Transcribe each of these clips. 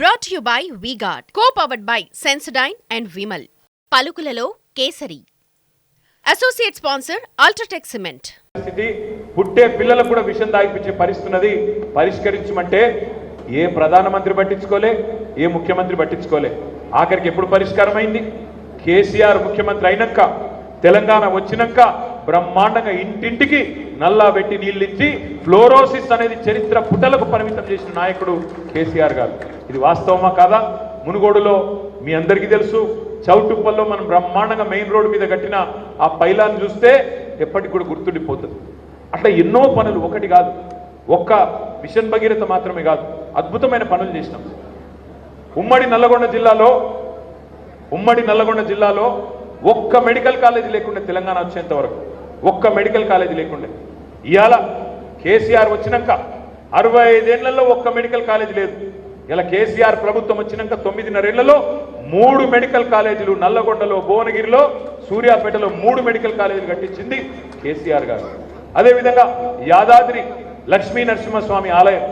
Brought you by V Guard co powered by Sensodyne and Vimal పలుకులలో kesari. Associate sponsor UltraTech cement పరిస్థితి పుట్టే పిల్లలకు కూడా విషం దాగిపించే పరిస్థితున్నది. పరిష్కరించమంటే ఏ ప్రధానమంత్రి పట్టించుకోలే ఏ ముఖ్యమంత్రి పట్టించుకోలే. ఆఖరికి ఎప్పుడు పరిష్కారం అయింది కేసీఆర్ ముఖ్యమంత్రి అయినాక తెలంగాణ వచ్చినాక బ్రహ్మాండంగా ఇంటింటికి నల్లా పెట్టి నీళ్ళిచ్చి ఫ్లోరోసిస్ అనేది చరిత్ర పుటలకు పరిమితం చేసిన నాయకుడు కేసీఆర్ గారు. ఇది వాస్తవమా కాదా? మునుగోడులో మీ అందరికీ తెలుసు చౌటుప్పల్లో మనం బ్రహ్మాండంగా మెయిన్ రోడ్డు మీద కట్టిన ఆ పైలాన్ని చూస్తే ఎప్పటికి కూడా గుర్తుండిపోతుంది. అట్లా ఎన్నో పనులు ఒకటి కాదు ఒక్క మిషన్ భగీరథ మాత్రమే కాదు అద్భుతమైన పనులు చేసినాం. ఉమ్మడి నల్లగొండ జిల్లాలో ఉమ్మడి నల్లగొండ జిల్లాలో ఒక్క మెడికల్ కాలేజీ లేకుండే తెలంగాణ వచ్చేంత వరకు. ఒక్క మెడికల్ కాలేజీ లేకుండే. ఇవాళ కేసీఆర్ వచ్చినాక అరవై ఐదేళ్ళలో ఒక్క మెడికల్ కాలేజీ లేదు. ఇలా కేసీఆర్ ప్రభుత్వం వచ్చినాక తొమ్మిదిన్నరేళ్ళలో మూడు మెడికల్ కాలేజీలు నల్లగొండలో భువనగిరిలో సూర్యాపేటలో మూడు మెడికల్ కాలేజీలు కట్టించింది కేసీఆర్ గారు. అదేవిధంగా యాదాద్రి లక్ష్మీ నరసింహస్వామి ఆలయం.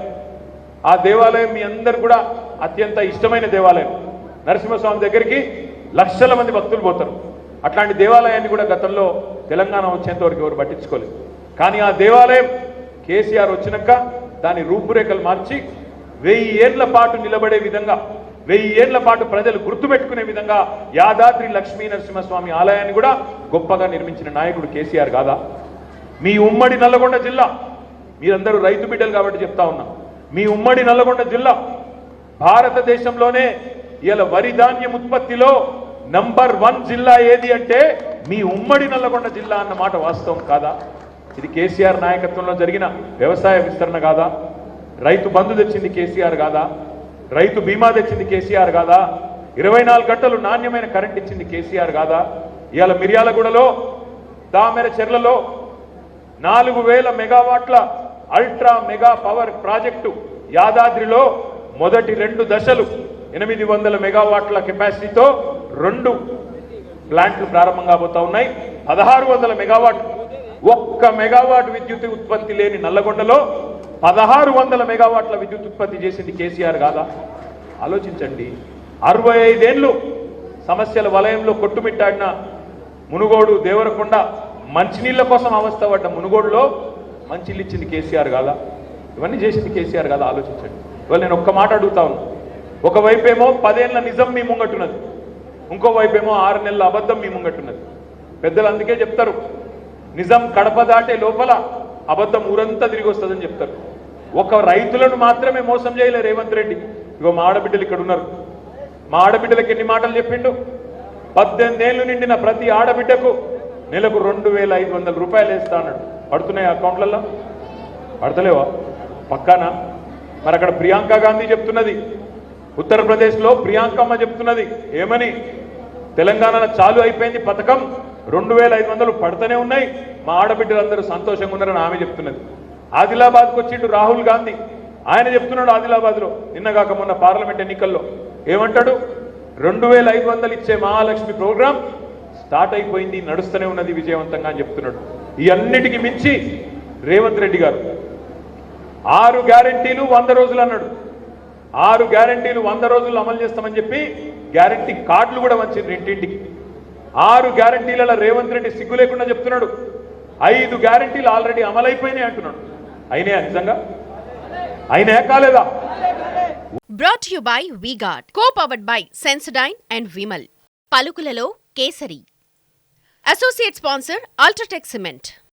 ఆ దేవాలయం మీ అందరు కూడా అత్యంత ఇష్టమైన దేవాలయం. నరసింహస్వామి దగ్గరికి లక్షల మంది భక్తులు పోతారు. అట్లాంటి దేవాలయాన్ని కూడా గతంలో తెలంగాణ వచ్చేంత వరకు ఎవరు పట్టించుకోలేదు. కానీ ఆ దేవాలయం కేసీఆర్ వచ్చినాక దాని రూపురేఖలు మార్చి వెయ్యి ఏళ్ళ పాటు నిలబడే విధంగా వెయ్యి ఏళ్ళ పాటు ప్రజలు గుర్తుపెట్టుకునే విధంగా యాదాద్రి లక్ష్మీ నరసింహస్వామి ఆలయాన్ని కూడా గొప్పగా నిర్మించిన నాయకుడు కేసీఆర్ కాదా? మీ ఉమ్మడి నల్లగొండ జిల్లా మీరందరూ రైతు బిడ్డలు కాబట్టి చెప్తా ఉన్నా మీ ఉమ్మడి నల్లగొండ జిల్లా భారతదేశంలోనే ఇలా వరి ధాన్యం ఉత్పత్తిలో నంబర్ వన్ జిల్లా ఏది అంటే మీ ఉమ్మడి నల్లగొండ జిల్లా అన్న మాట వాస్తవం కాదా? ఇది కేసీఆర్ నాయకత్వంలో జరిగిన వ్యవసాయ విస్తరణ కాదా? రైతు బంధు తెచ్చింది కేసీఆర్ కాదా? రైతు బీమా తెచ్చింది కేసీఆర్ కాదా? ఇరవై నాలుగు గంటలు నాణ్యమైన కరెంట్ ఇచ్చింది కేసీఆర్ కాదా? ఇవాళ మిర్యాలగూడలో దామెర చెర్లలో నాలుగు వేల మెగావాట్ల అల్ట్రా మెగా పవర్ ప్రాజెక్టు యాదాద్రిలో మొదటి రెండు దశలు ఎనిమిది వందల మెగావాట్ల కెపాసిటీతో రెండు ప్లాంట్లు ప్రారంభం కాబోతా ఉన్నాయి. పదహారు వందల మెగావాట్ ఒక్క మెగావాట్ విద్యుత్ ఉత్పత్తి లేని నల్లగొండలో పదహారు వందల మెగావాట్ల విద్యుత్ ఉత్పత్తి చేసింది కేసీఆర్ కాదా? ఆలోచించండి. అరవై ఐదేళ్ళు సమస్యల వలయంలో కొట్టుమిట్టాడిన మునుగోడు దేవరకొండ మంచినీళ్ళ కోసం అవస్థ పడ్డ మునుగోడులో మంచినీళ్ళు ఇచ్చింది కేసీఆర్ కాదా? ఇవన్నీ చేసింది కేసీఆర్ కాదా? ఆలోచించండి. ఇవాళ నేను ఒక్క మాట అడుగుతా ఉన్నాను ఒకవైపేమో పదేళ్ళ నిజం మీ ముంగట్టున్నది ఇంకోవైపేమో ఆరు నెలల అబద్ధం మీ ముంగట్టున్నది. పెద్దలు అందుకే చెప్తారు నిజం కడప దాటే లోపల అబద్ధం ఊరంతా తిరిగి వస్తుందని చెప్తారు. ఒక రైతులను మాత్రమే మోసం చేయలే రేవంత్ రెడ్డి. ఇగో మా ఆడబిడ్డలు ఇక్కడ ఉన్నారు. మా ఆడబిడ్డలకు ఎన్ని మాటలు చెప్పిండు? పద్దెనిమిదేళ్ళు నిండిన ప్రతి ఆడబిడ్డకు నెలకు రెండు వేల ఐదు వందల రూపాయలు వేస్తా అన్నాడు. పడుతున్నాయి అకౌంట్లలో పడతలేవా? పక్కానా? మరి అక్కడ ప్రియాంక గాంధీ చెప్తున్నది. ఉత్తరప్రదేశ్లో ప్రియాంకమ్మ చెప్తున్నది. ఏమని? తెలంగాణలో చాలు అయిపోయింది పథకం. రెండు వేల ఐదు వందలు పడుతూనే ఉన్నాయి. మా ఆడబిడ్డలందరూ సంతోషంగా ఉన్నారని ఆమె చెప్తున్నది. ఆదిలాబాద్కు వచ్చిండు రాహుల్ గాంధీ. ఆయన చెప్తున్నాడు ఆదిలాబాద్లో. నిన్నగాక మొన్న పార్లమెంట్ ఎన్నికల్లో. ఏమంటాడు? రెండు వేల ఐదు వందలు ఇచ్చే మహాలక్ష్మి ప్రోగ్రాం స్టార్ట్ అయిపోయింది నడుస్తూనే ఉన్నది విజయవంతంగా అని చెప్తున్నాడు. ఈ మించి రేవంత్ రెడ్డి గారు. ఆరు గ్యారెంటీలు వంద రోజులు అన్నాడు. ఆరు గ్యారంటీలు వంద రోజుల్లో అమలు చేస్తామని చెప్పి గ్యారంటీ కార్డులు కూడా వచ్చింది ఇంటింటికి. ఆరు గ్యారెంటీలలో రేవంత్ రెడ్డి సిగ్గు లేకుండా చెప్తున్నాడు. ఐదు గ్యారెంటీలు ఆల్రెడీ అమలైపోయినాయి అంటున్నాడు. అయినా నిజంగా? అయినా కాలేదా? Brought you by V Guard co powered by Sensodyne and Vimal పలుకులలో kesari. Associate sponsor UltraTech cement